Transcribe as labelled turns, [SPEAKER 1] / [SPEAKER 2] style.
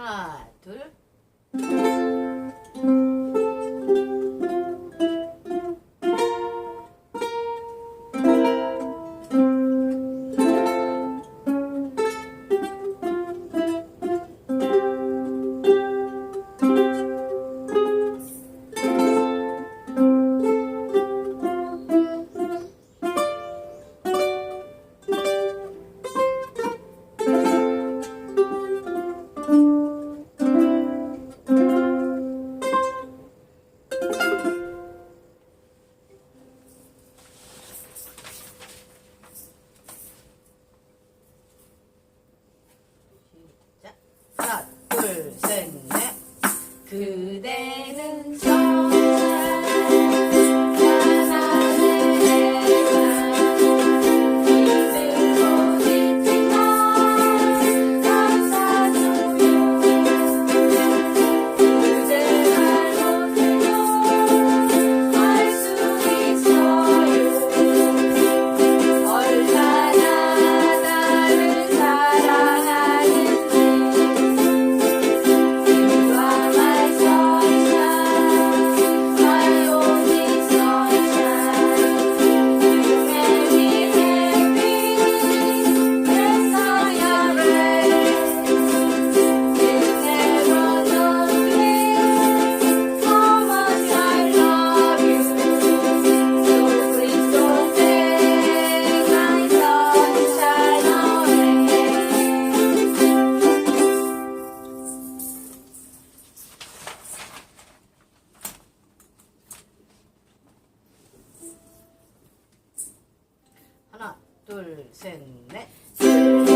[SPEAKER 1] 하나, 둘. 둘, 셋, 넷. 그대는 저 둘, 셋, 넷.